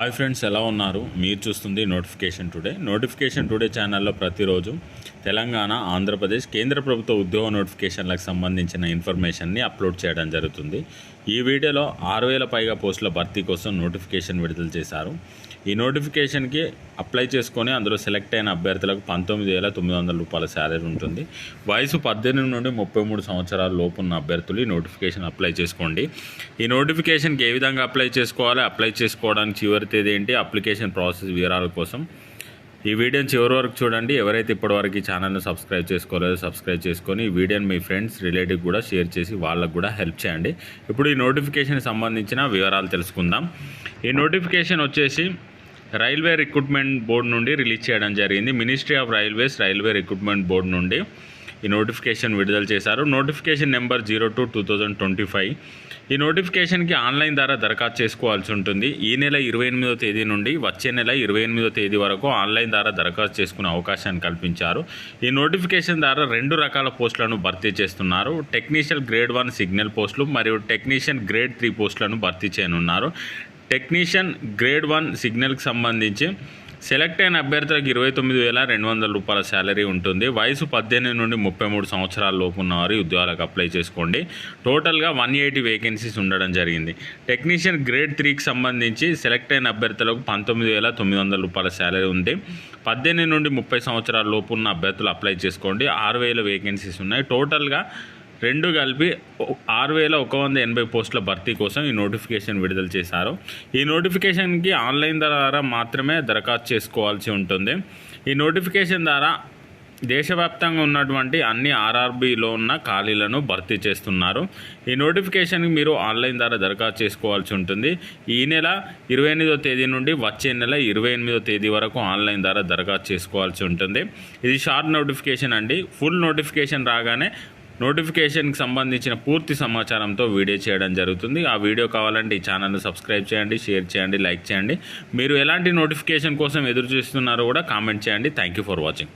Hi friends ఎలా ఉన్నారు? మీరు చూస్తుంది నోటిఫికేషన్ టుడే. నోటిఫికేషన్ టుడే ఛానల్లో ప్రతిరోజు తెలంగాణ ఆంధ్రప్రదేశ్ కేంద్ర ప్రభుత్వ ఉద్యోగ నోటిఫికేషన్లకు సంబంధించిన ఇన్ఫర్మేషన్ని అప్లోడ్ చేయడం జరుగుతుంది. ఈ వీడియోలో ఆరు వేల పైగా పోస్టుల భర్తీ కోసం నోటిఫికేషన్ విడుదల చేశారు. ఈ నోటిఫికేషన్కి అప్లై చేసుకొని అందులో సెలెక్ట్ అయిన అభ్యర్థులకు పంతొమ్మిది వేల తొమ్మిది వందల రూపాయల శాలరీ ఉంటుంది. వయసు పద్దెనిమిది నుండి ముప్పై మూడు సంవత్సరాల లోపు ఉన్న అభ్యర్థులు ఈ నోటిఫికేషన్ అప్లై చేసుకోండి. ఈ నోటిఫికేషన్కి ఏ విధంగా అప్లై చేసుకోవాలి? అప్లై చేసుకోవడానికి చివరి తేదీ ఏంటి? అప్లికేషన్ ప్రాసెస్ వివరాల కోసం. ఈ వీడియోని చివరి వరకు చూడండి. ఎవరైతే ఇప్పటివరకు ఈ ఛానల్ని సబ్స్క్రైబ్ చేసుకోలేదో సబ్స్క్రైబ్ చేసుకొని ఈ వీడియోని మీ ఫ్రెండ్స్ రిలేటివ్ కూడా షేర్ చేసి వాళ్ళకు కూడా హెల్ప్ చేయండి. ఇప్పుడు ఈ నోటిఫికేషన్ సంబంధించిన వివరాలు తెలుసుకుందాం. ఈ నోటిఫికేషన్ వచ్చేసి రైల్వే రిక్రూట్మెంట్ బోర్డు నుండి రిలీజ్ చేయడం జరిగింది. Ministry of railways railway recruitment board నుండి. ఈ నోటిఫికేషన్ విడుదల చేశారు. Notification number zero two two thousand twenty five. ఈ నోటిఫికేషన్కి ఆన్లైన్ ద్వారా దరఖాస్తు చేసుకోవాల్సి ఉంటుంది. ఈ నెల ఇరవై ఎనిమిదో తేదీ నుండి వచ్చే నెల ఇరవై ఎనిమిదో తేదీ వరకు ఆన్లైన్ ద్వారా దరఖాస్తు చేసుకునే అవకాశాన్ని కల్పించారు. ఈ నోటిఫికేషన్ ద్వారా రెండు రకాల పోస్టులను భర్తీ చేస్తున్నారు. టెక్నీషియన్ గ్రేడ్ వన్ సిగ్నల్ పోస్టులు మరియు టెక్నీషియన్ గ్రేడ్ త్రీ పోస్టులను భర్తీ చేయనున్నారు. టెక్నీషియన్ గ్రేడ్ వన్ సిగ్నల్కి సంబంధించి సెలెక్ట్ అయిన అభ్యర్థులకు ఇరవై తొమ్మిది వేల రెండు వందల రూపాయల శాలరీ ఉంటుంది. వయసు పద్దెనిమిది నుండి ముప్పై మూడు సంవత్సరాల లోపు ఉన్నవారు ఉద్యోగాలకు అప్లై చేసుకోండి. టోటల్గా వన్ ఎయిటీ వేకెన్సీస్ ఉండడం జరిగింది. టెక్నీషియన్ గ్రేడ్ త్రీకి సంబంధించి సెలెక్ట్ అయిన అభ్యర్థులకు పంతొమ్మిది వేల తొమ్మిది వందల రూపాయల శాలరీ ఉంది. పద్దెనిమిది నుండి ముప్పై సంవత్సరాల లోపు ఉన్న అభ్యర్థులు అప్లై చేసుకోండి. ఆరు వేల వేకెన్సీస్ ఉన్నాయి. టోటల్గా రెండు కలిపి ఆరు వేల ఒక వంద ఎనభై పోస్టుల భర్తీ కోసం ఈ నోటిఫికేషన్ విడుదల చేశారు. ఈ నోటిఫికేషన్కి ఆన్లైన్ ద్వారా మాత్రమే దరఖాస్తు చేసుకోవాల్సి ఉంటుంది. ఈ నోటిఫికేషన్ ద్వారా దేశవ్యాప్తంగా ఉన్నటువంటి అన్ని ఆర్ఆర్బీలో ఉన్న ఖాళీలను భర్తీ చేస్తున్నారు. ఈ నోటిఫికేషన్కి మీరు ఆన్లైన్ ద్వారా దరఖాస్తు చేసుకోవాల్సి ఉంటుంది. ఈ నెల ఇరవై ఎనిమిదో తేదీ నుండి వచ్చే నెల ఇరవై ఎనిమిదో తేదీ వరకు ఆన్లైన్ ద్వారా దరఖాస్తు చేసుకోవాల్సి ఉంటుంది. ఇది షార్ట్ నోటిఫికేషన్ అండి. ఫుల్ నోటిఫికేషన్ రాగానే నోటిఫికేషన్కి సంబంధించిన పూర్తి సమాచారంతో వీడియో చేయడం జరుగుతుంది. ఆ వీడియో కావాలంటే ఈ ఛానల్ని సబ్స్క్రైబ్ చేయండి షేర్ చేయండి లైక్ చేయండి. మీరు ఎలాంటి నోటిఫికేషన్ కోసం ఎదురు చూస్తున్నారో కూడా కామెంట్ చేయండి. Thank you for watching.